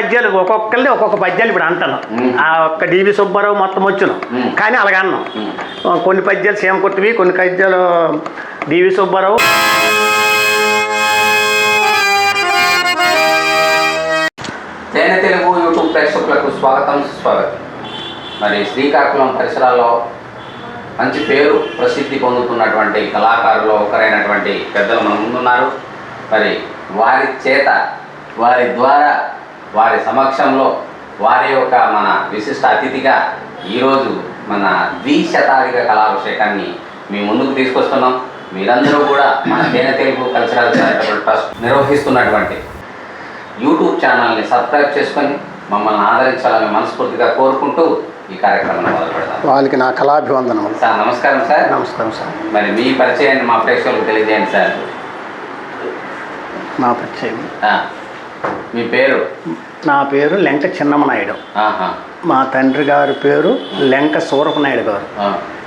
పద్యాలు ఒక్కొక్కరిది ఒక్కొక్క పద్యాలు ఇప్పుడు అంటాను. ఆ ఒక్క డివి సుబ్బారావు మొత్తం వచ్చును. కానీ అలాగన్నాం కొన్ని పద్యాలు సీమ కొట్టివి కొన్ని పద్యాలు డివి సుబ్బారావు. తేనె తెలుగు యూట్యూబ్ ప్రేక్షకులకు స్వాగతం సుస్వాగతం. మరి శ్రీకాకుళం పరిసరాల్లో మంచి పేరు ప్రసిద్ధి పొందుతున్నటువంటి కళాకారులు ఒకరైనటువంటి పెద్దలు మన ముందున్నారు. మరి వారి చేత వారి ద్వారా వారి సమక్షంలో వారి యొక్క మన విశిష్ట అతిథిగా ఈరోజు మన ద్విశతాధిక కళాభిషేకాన్ని మీ ముందుకు తీసుకొస్తున్నాం. మీరందరూ కూడా మన Tene Telugu cultural charitable trust నిర్వహిస్తున్నటువంటి యూట్యూబ్ ఛానల్ని సబ్స్క్రైబ్ చేసుకొని మమ్మల్ని ఆదరించాలని మనస్ఫూర్తిగా కోరుకుంటూ ఈ కార్యక్రమాన్ని మొదలు పెడతాం. వాళ్ళకి నా కళాభివందనములు సార్ నమస్కారం సార్. నమస్కారం సార్. మరి మీ పరిచయాన్ని మా ప్రేక్షకులకు తెలియజేయండి సార్. నా పరిచయం. మీ పేరు? నా పేరు లెంక చిన్నమనాయుడు మా తండ్రి గారి పేరు లెంక సూరపనాయుడు గారు.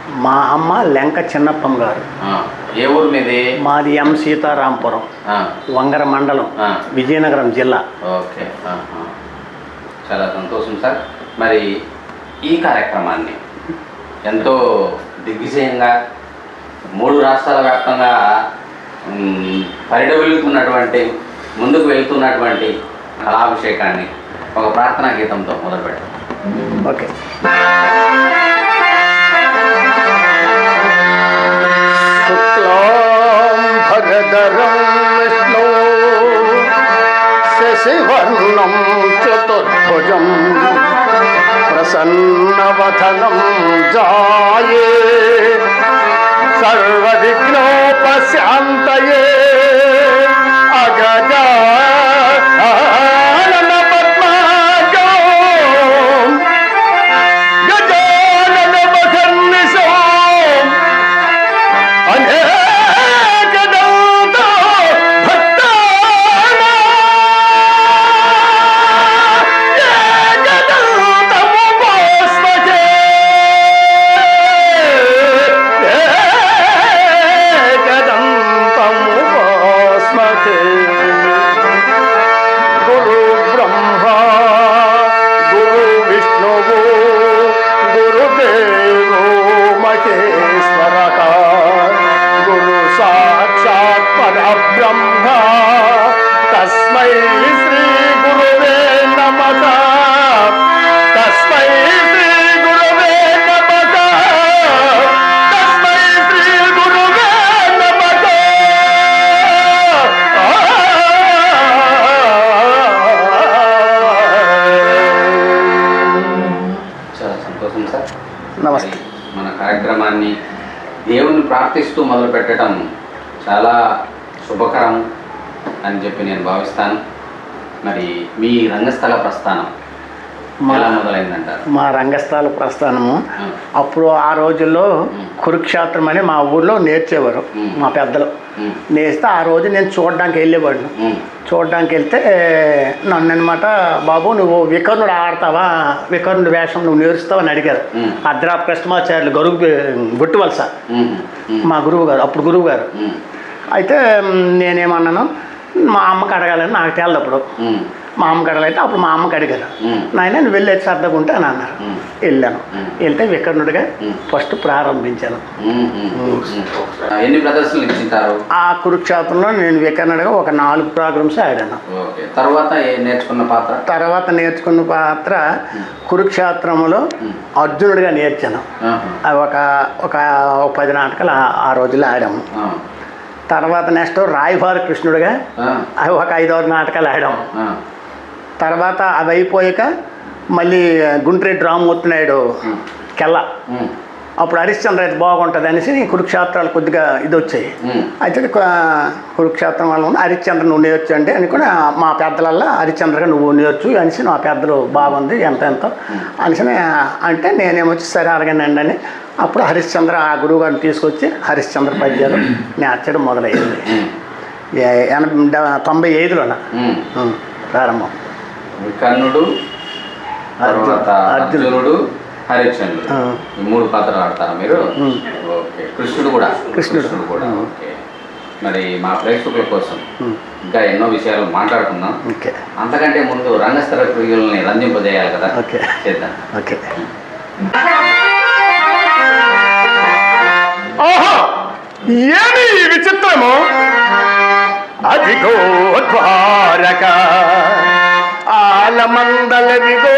మా అమ్మ లెంక చిన్నప్పమ్మ గారు. ఏ ఊరు మీది? మాది ఎం సీతారాంపురం వంగర మండలం. విజయనగరం జిల్లా. ఓకే. చాలా సంతోషం సార్. మరి ఈ కార్యక్రమాన్ని ఎంతో దిగ్విజయంగా మూడు రాష్ట్రాల వ్యాప్తంగా పరిడవిల్లుతున్నటువంటి ముందుకు వెళ్తున్నటువంటి కళాభిషేకాన్ని ఒక ప్రార్థనా గీతంతో మొదలు పెడతాం ఓకే. శుక్లాం భగదరం విష్ణు శశివర్ణం చతుర్భుజం ప్రసన్నవదనం జాయే. I got Jagadaya. ప్రార్థిస్తూ మొదలు పెట్టడం చాలా శుభకరం అని చెప్పి నేను భావిస్తాను. మరి మీ రంగస్థల ప్రస్థానం. మా- రంగస్థల ప్రస్థానము. అప్పుడు ఆ రోజుల్లో. కురుక్షేత్రం అని మా ఊర్లో నేర్చేవారు మ్. పెద్దలు. నేస్తే ఆ రోజు నేను చూడడానికి వెళ్ళేవాడిని. చూడడానికి వెళ్తే నన్ను అనమాట బాబు నువ్వు వికర్ణుడు ఆడతావా? వికర్ణుడు వేషం నువ్వు నేర్చుతావా అని అడిగారు. అద్రా కృష్ణమాచార్యులు గరువు గుట్టువలస. మా గురువు గారు అప్పుడు గురువు గారు. అయితే నేనేమన్నాను మా అమ్మకి అడగాలని నాకు ఉమ్, మా అమ్మగడలు అయితే అప్పుడు మా అమ్మకి అడిగారు. నాయన నువ్వు వెళ్ళేది సర్దగా ఉంటే అని అన్నారు. వెళ్ళాను. వెళ్తే వికర్ణుడిగా. ఫస్ట్ ప్రారంభించాను. ఎన్ని ప్రదర్శనలు ఇచ్చింటారు ఆ కురుక్షేత్రంలో నేను వికర్ణుడిగా ఒక నాలుగు ప్రోగ్రామ్స్ ఆడాను. తర్వాత నేర్చుకున్న పాత్ర? తర్వాత నేర్చుకున్న పాత్ర కురుక్షేత్రంలో అర్జునుడిగా నేర్చాను. ఒక ఒక పది నాటకాలు ఆ- రోజుల్లో ఆడాము. తర్వాత నెక్స్ట్ రాయభార కృష్ణుడిగా ఒక ఐదారు నాటకాలు ఆడాము. తర్వాత అవి అయిపోయాక మళ్ళీ గుండ్రెడ్డి రామ్మూర్తి నాయుడు ఉమ్. కెల్ల. అప్పుడు హరిశ్చంద్ర అయితే బాగుంటుంది అనేసి కురుక్షేత్రాలు కొద్దిగా ఇది వచ్చాయి. అయితే కురుక్షేత్రం వల్ల ఉన్న హరిశ్చంద్ర నువ్వు నేర్చు అంటే అని కూడా మా పెద్దలల్లో హరిశ్చంద్రగా నువ్వు నేర్చు అనేసి నా పెద్దలు బాగుంది ఎంత ఎంత అనేసి అంటే నేనేమొచ్చి సరే అడగనండి అని అప్పుడు హరిశ్చంద్ర ఆ గురువు గారిని తీసుకొచ్చి హరిశ్చంద్ర పద్యాలు నేర్చడం మొదలయ్యింది ఎనభై తొంభై ఐదులోన? ప్రారంభం. కర్ణుడు తర్వాత అర్జునుడు. ఈ మూడు పాత్రలు ఆడతారా మీరు. ఓకే. కృష్ణుడు కూడా. కృష్ణుడు. కూడా. ఓకే. మరి మా ప్రేక్షకుల కోసం ఇంకా ఎన్నో విషయాలు మాట్లాడుకుందాం. ఓకే. అంతకంటే ముందు రంగస్థల ప్రియుల్ని రంజింపజేయాలి కదా? ఓకే. చేద్దాం. ఓకే. ఏమి విచిత్రము? అదిగో ద్వారక. ఆలమందలదిగో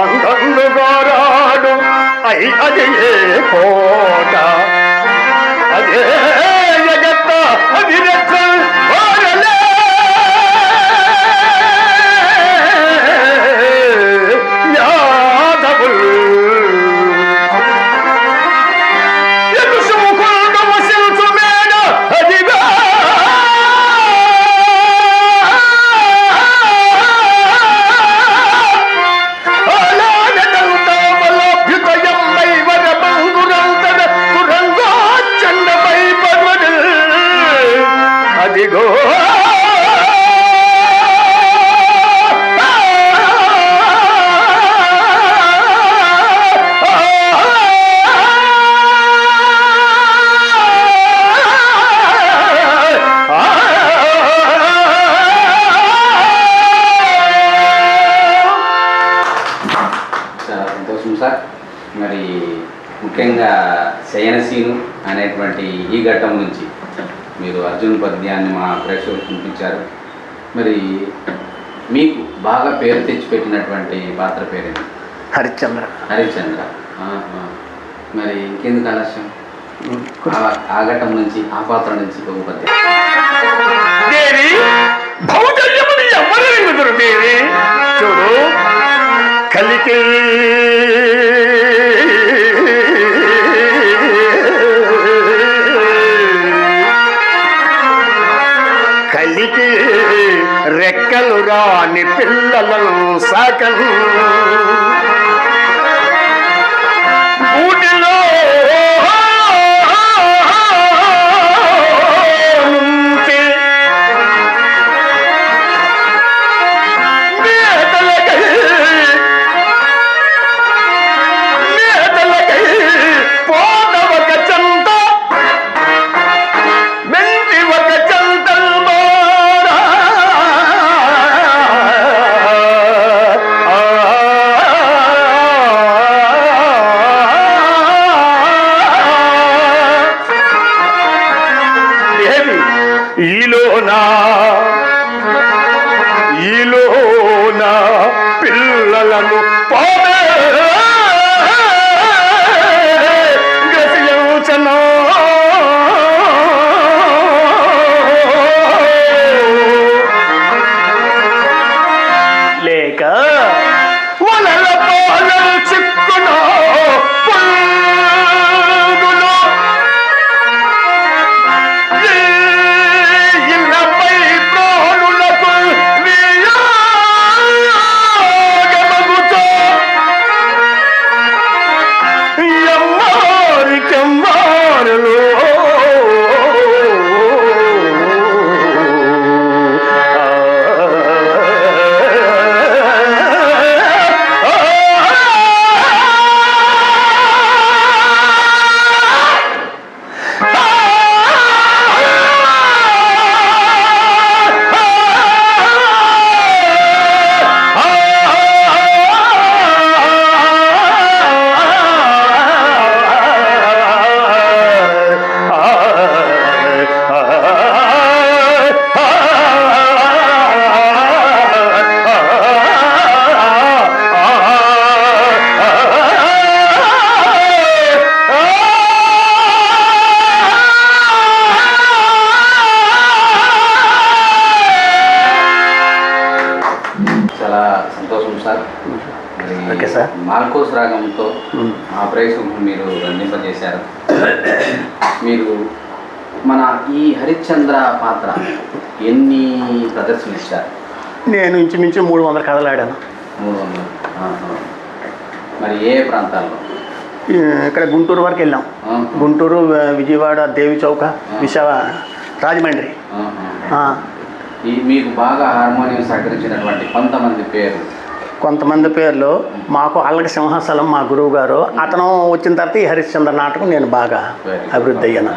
అందందు గారాడు అయి అది ఏ కోట. అదే జగత్త అది పేరు తెచ్చిపెట్టినటువంటి పాత్ర పేరేంటి హరిశ్చంద్ర. హరిశ్చంద్ర. ఆహా. మరి ఇంకెందుకు ఆలస్యం? ఆ- నుంచి ఆ పాత్ర నుంచి దేవి? చూడు. కలికి పిల్లలను సాకను কলম পড়ে మాల్కోస్ రాగంతో. మా ప్రేక్షకులు మీరు రంజింపజేశారు మీరు మన ఈ హరిశ్చంద్ర పాత్ర ఎన్ని ప్రదర్శనలు ఇచ్చారు? నేను ఇంచుమించు మూడు వందల కథలు ఆడాను. మూడు వందలు. మరి ఏ ప్రాంతాల్లో? ఇక్కడ గుంటూరు వరకు వెళ్ళాం. గుంటూరు విజయవాడ దేవి చౌక విశాఖ రాజమండ్రి. ఆ, మీకు బాగా హార్మోనియం సహకరించినటువంటి కొంతమంది పేర్లు. కొంతమంది పేర్లు మాకు అల్లక సింహాచలం మా గురువు గారు అతను వచ్చిన తర్వాత ఈ హరిశ్చంద్ర నాటకం నేను బాగా. అభివృద్ధి అయ్యాను.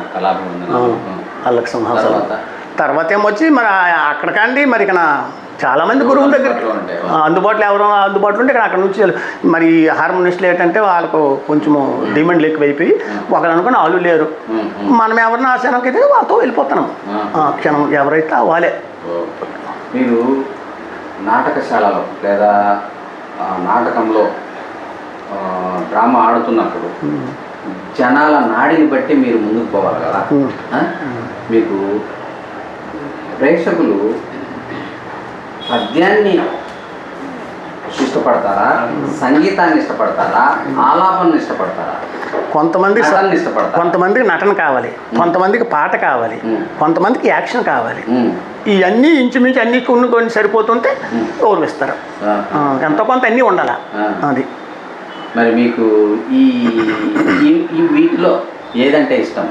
అల్లక సింహాచలం తర్వాత? ఏమొచ్చి మరి అక్కడికండి మరి ఇక్కడ చాలా మంది గురువుల దగ్గర అందుబాటులో ఎవరో అందుబాటులో ఉంటే ఇక్కడ అక్కడ నుంచి మరి హార్మోనిస్టులు ఏంటంటే వాళ్ళకు కొంచెము డిమాండ్లు ఎక్కువైపోయి ఒకరు అనుకుని వాళ్ళు లేరు. మనం ఎవరిని ఆశనానికి అయితే వాళ్ళతో వెళ్ళిపోతున్నాం. క్షణం ఎవరైతే వాళ్ళే. మీరు నాటకశాలలో లేదా నాటకంలో డ్రామా ఆడుతున్నప్పుడు జనాల నాడిని బట్టి మీరు ముందుకు పోవాలి కదా? మీకు ప్రేక్షకులు పద్యాన్ని ఇష్టపడతారా? సంగీతాన్ని ఇష్టపడతారా? ఆలాపనని ఇష్టపడతారా? కొంతమంది కొంతమందికి నటన కావాలి కొంతమందికి పాట కావాలి. కొంతమందికి యాక్షన్ కావాలి. ఇవన్నీ ఇంచుమించు అన్ని కొన్ని కొన్ని సరిపోతుంటే. ఆ, ఎంతో కొంత అన్నీ ఉండాలి. అది. మరి మీకు ఈ ఈ- వీటిలో ఏదంటే ఇష్టం?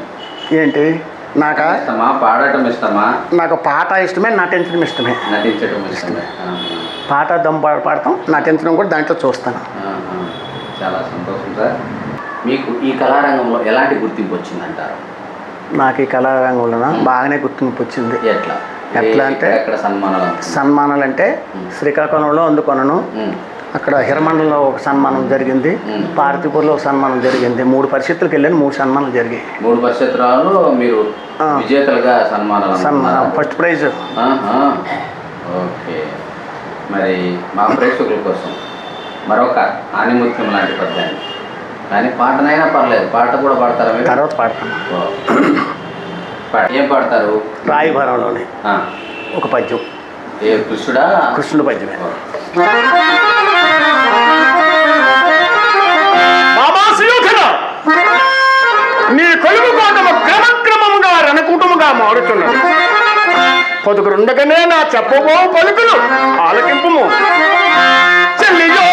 ఏంటి? నాక? ఇష్టమా? పాడటం ఇష్టమా? నాకు పాట ఇష్టమే నటించడం ఇష్టమే. నటించడం ఇష్టమే. పాట దమ్ పాడతాం నటించడం కూడా దాంట్లో చూస్తాను. చాలా సంతోషం సార్. మీకు ఈ కళారంగంలో ఎలాంటి గుర్తింపు వచ్చిందంటారు నాకు ఈ కళారంగంలో బాగానే గుర్తింపు వచ్చింది ఎట్లా ఎట్లా అంటే? సన్మానాలు సన్మానాలు అంటే శ్రీకాకుళంలో అందుకొనను. అక్కడ హిరమండలంలో ఒక సన్మానం జరిగింది. పార్తీపూర్లో ఒక సన్మానం జరిగింది మూడు పరిస్థితులకు వెళ్ళాను మూడు సన్మానాలు జరిగాయి మూడు పరిషత్రాలు మీరు. విజేతలుగా సన్మానాలు సన్మానం? First prize. ఓకే మరి మా ప్రేక్షకుల కోసం మరొక ఆనిముత్యం లాంటి పద్యాన్ని కానీ పాటనైనా పర్లేదు. పాట కూడా పాడతారా మీరు? తర్వాత పాడతాను ఏం పాడతారు? రాయభారంలోని ఆ. ఒక పద్యం. ఏ కృష్ణుడా? కృష్ణుడు పద్యమే. నీ కొలువు కోటము క్రమక్రమముగా రణకుటముగా మారుతున్నది పదుకురుండగానే నా చెప్పబో పలుకులు. ఆలకింపుము. చెల్లియో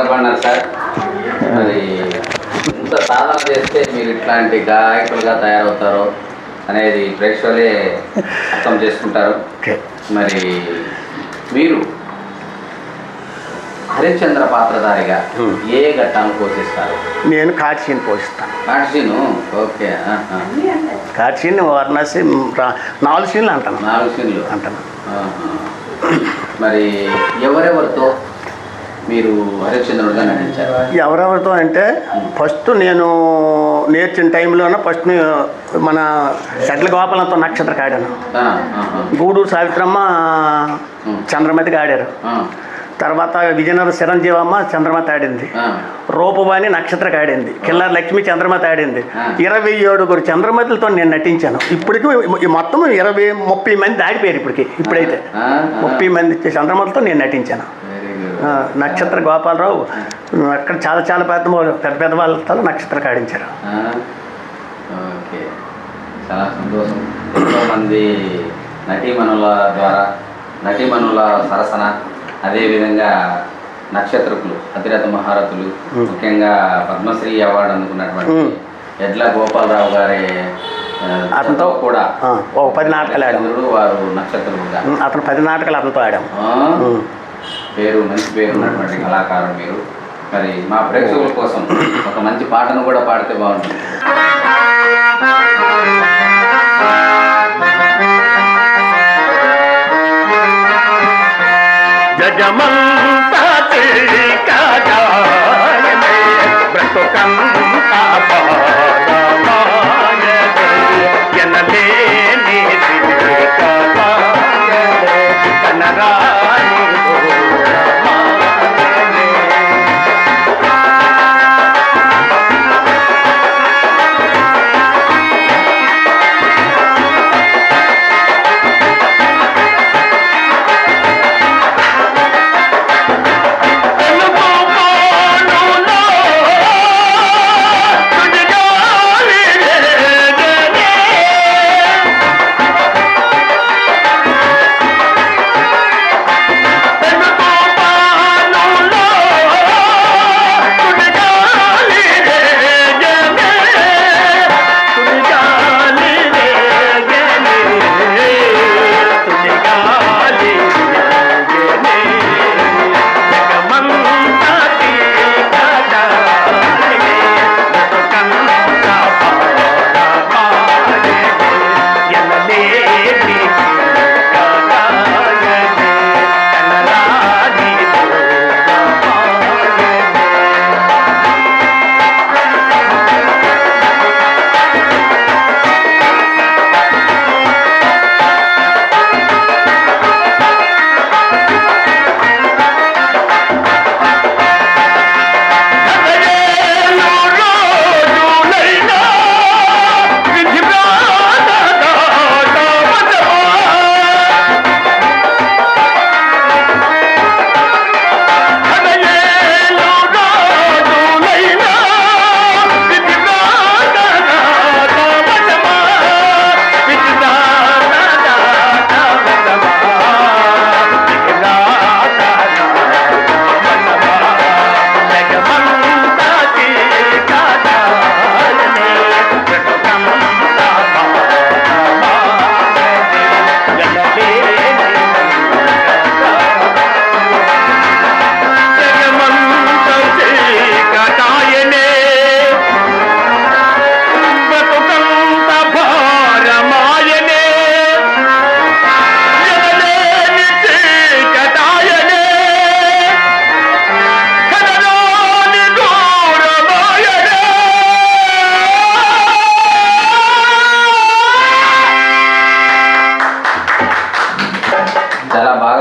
కలపన్నారు సార్. మరి ఇంత సాధన చేస్తే మీరు ఇట్లాంటి గాయకులుగా తయారవుతారు అనేది ప్రేక్షకులే అర్థం చేసుకుంటారు. మరి మీరు హరిశ్చంద్ర పాత్రధారిగా ఏ ఘట్టాన్ని పోషిస్తారు? నేను కాట్సీని పోషిస్తాను. కాట్సీను ఓకే కాట్సీని వారణాసి నాలుగు సీన్లు అంటాను. నాలుగు సీన్లు. అంటాను. మరి ఎవరెవరితో మీరు హరిశ్చంద్రుడిగా నటించారు. ఎవరెవరితో అంటే ఫస్ట్ నేను నేర్చిన టైంలోనే ఫస్ట్ మన సెట్ల గోపాలంతో నక్షత్రకి ఆడాను ఆ, ఆహా. గూడూరు సావిత్రమ్మ చంద్రమతికి ఆడారు. తర్వాత విజయనగరం చిరంజీవమ్మ చంద్రమతి ఆడింది. రూపవాణి నక్షత్రకి ఆడింది. కిల్లర్ లక్ష్మి చంద్రమతి ఆడింది. ఇరవై ఏడుగురు చంద్రమతులతో నేను నటించాను. ఇప్పటికి మొత్తం ఇరవై ముప్పై మంది దాటిపోయారు ఇప్పటికి. ఇప్పుడైతే. ముప్పై మంది చంద్రమతులతో నేను నటించాను. నక్షత్ర గోపాలరావు అక్కడ చాలా చాలా పెద్ద పెద్ద పెద్ద వాళ్ళతో నక్షత్ర ఆడించారు ఆ, ఓకే. చాలా సంతోషం. ఎంతోమంది నటీమణుల ద్వారా నటీమణుల సరసన అదేవిధంగా నక్షత్రకులు అతిరథ మహారథులు. ముఖ్యంగా పద్మశ్రీ అవార్డు అందుకున్నటువంటి. ఎడ్ల గోపాలరావు గారి అతనితో కూడా ఓ పది నాటకాలు ఆడాము చంద్రుడు వారు నక్షత్రుడుగా ఉమ్, అతను పది నాటకాలు అతనితో ఆడాము. పేరు మంచి పేరు ఉన్నటువంటి కళాకారుడు మీరు. మరి మా ప్రేక్షకుల కోసం ఒక మంచి పాటను కూడా పాడితే బాగుంటుంది. జజమంతా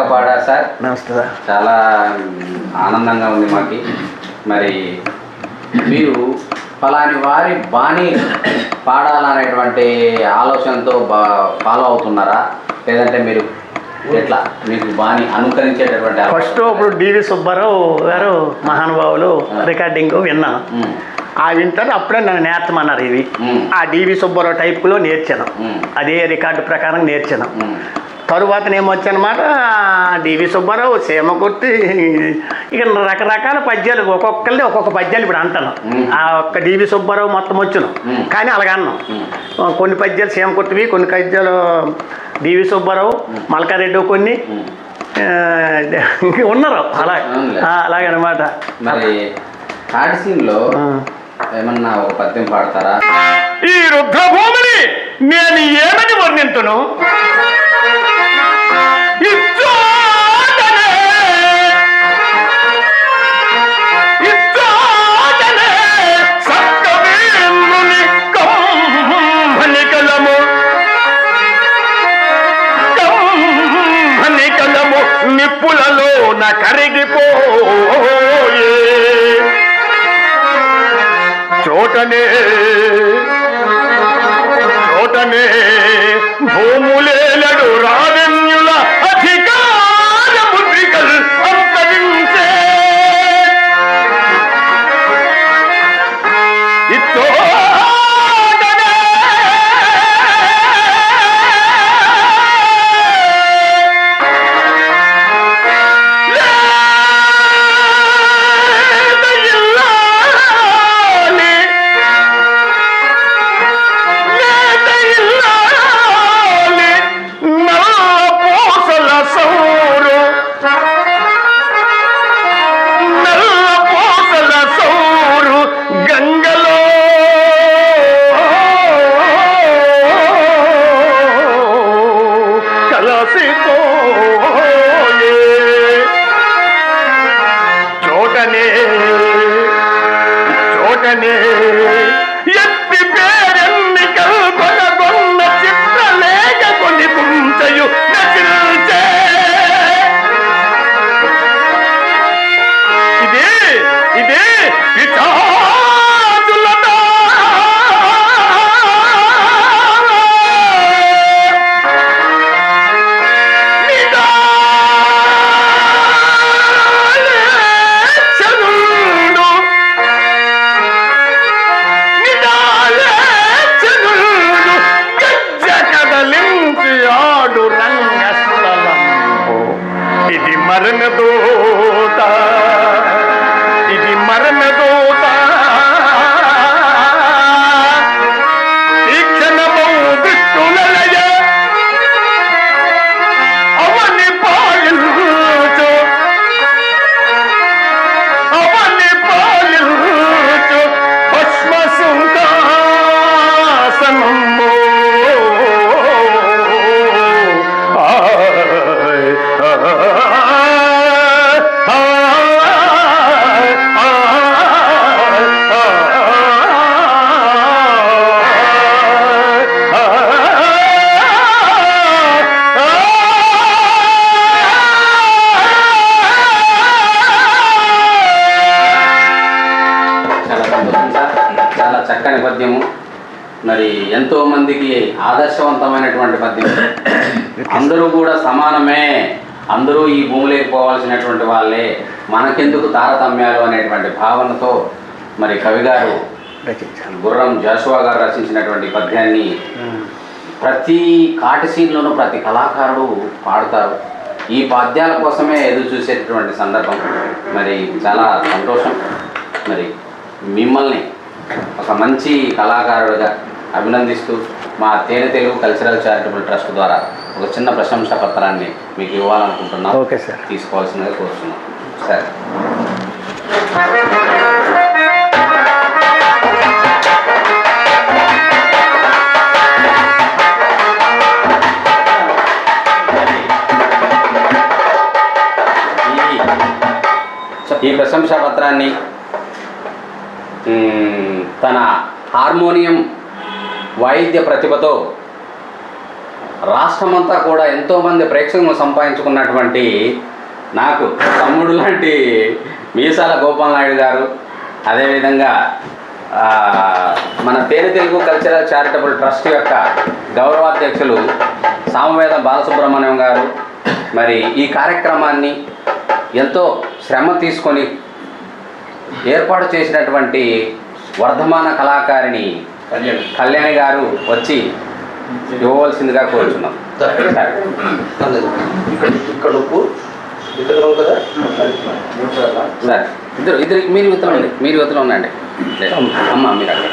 పాడారు సార్. నమస్తే చాలా ఆనందంగా ఉంది మాకి. మరి మీరు ఫలాని వారి బాణి పాడాలనేటువంటి ఆలోచనతో బా ఫాలో అవుతున్నారా? లేదంటే మీరు ఎట్లా మీకు బాణి అనుకరించేటటువంటి? ఫస్ట్ ఇప్పుడు డివి సుబ్బారావు గారు మహానుభావులు రికార్డింగ్ విన్నాను మ్, ఆ వింటారు అప్పుడే నన్ను నేర్చమన్నారు ఇవి. ఆ డివి సుబ్బారావు టైప్లో నేర్చాను. అదే రికార్డు ప్రకారం నేర్చాను. తరువాత ఏమొచ్చనమాట డివి సుబ్బారావు సీమకుర్తి ఇక రకరకాల పద్యాలు ఒక్కొక్కరిది ఒక్కొక్క పద్యాలు ఇప్పుడు అంటాను. ఆ ఒక్క డివి సుబ్బారావు మొత్తం వచ్చును. కానీ అలాగ అన్నాం మ్మ్. కొన్ని పద్యాలు సీమకుర్తివి కొన్ని పద్యాలు డివి సుబ్బారావు మల్కారెడ్డి కొన్ని. ఉన్నారు. అలా అలాగనమాట. మరి థర్డ్ సీన్లో ఆ. ఏమన్నా ఒక పద్యం పాడతారా? ఈ రుద్రభూమిని నేను ఏమని వర్ణింతును? నిప్పులలోన కరిగిపోయే చోటనే చోటనే భూములు ఎంతో మందికి ఆదర్శవంతమైనటువంటి పద్యం అందరూ కూడా సమానమే. అందరూ ఈ భూమిలోకి పోవాల్సినటువంటి వాళ్ళే. మనకెందుకు తారతమ్యాలు అనేటువంటి భావనతో మరి కవి గారు గుర్రం జాషువా గారు రచించినటువంటి పద్యాన్ని ప్రతి కాటి సీన్లోనూ ప్రతి కళాకారుడు పాడతారు. ఈ పద్యాల కోసమే ఎదురు చూసేటటువంటి సందర్భం. మరి చాలా సంతోషం. మరి మిమ్మల్ని ఒక మంచి కళాకారుడిగా అభినందిస్తూ మా తేనె తెలుగు కల్చరల్ చారిటబుల్ ట్రస్ట్ ద్వారా ఒక చిన్న ప్రశంసా పత్రాన్ని మీకు ఇవ్వాలనుకుంటున్నాం. Okay sir. తీసుకోవాల్సిందిగా కోరుతున్నాం. సరే. ఈ- ఈ ప్రశంసా పత్రాన్ని తన హార్మోనియం వాయిద్య ప్రతిభతో రాష్ట్రమంతా కూడా ఎంతోమంది ప్రేక్షకులను సంపాదించుకున్నటువంటి నాకు తమ్ముడు లాంటి మీసాల గోపాల్ నాయుడు గారు అదేవిధంగా మన తేనె తెలుగు కల్చరల్ చారిటబుల్ ట్రస్ట్ యొక్క గౌరవాధ్యక్షులు సామవేదం బాలసుబ్రహ్మణ్యం గారు. మరి ఈ కార్యక్రమాన్ని ఎంతో శ్రమ తీసుకొని ఏర్పాటు చేసినటువంటి వర్ధమాన కళాకారిణి కళ్యాణి. గారు వచ్చి ఇవ్వవలసిందిగా కోరుచున్నాం. ఇక్కడ కదా? సార్ ఇద్దరు ఇద్దరు మీరు యువతలో ఉండండి మీరు యువతలో ఉండండి. అమ్మ మీరు అక్కడ.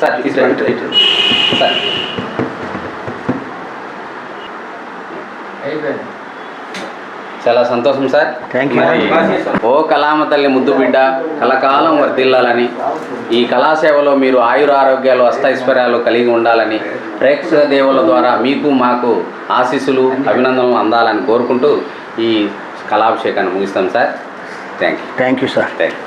సార్ తీసుకురండి. సార్. చాలా సంతోషం సార్. ఓ కళామ తల్లి ముద్దు బిడ్డ కలకాలం వర్ధిల్లాలని. ఈ కళాసేవలో మీరు ఆయుర ఆరోగ్యాలు అష్టైశ్వర్యాలు కలిగి ఉండాలని ప్రేక్షక దేవుల ద్వారా మీకు మాకు ఆశీస్సులు అభినందనలు అందాలని కోరుకుంటూ ఈ కళాభిషేకాన్ని ముగిస్తాం sir. Thank you thank you sir thank you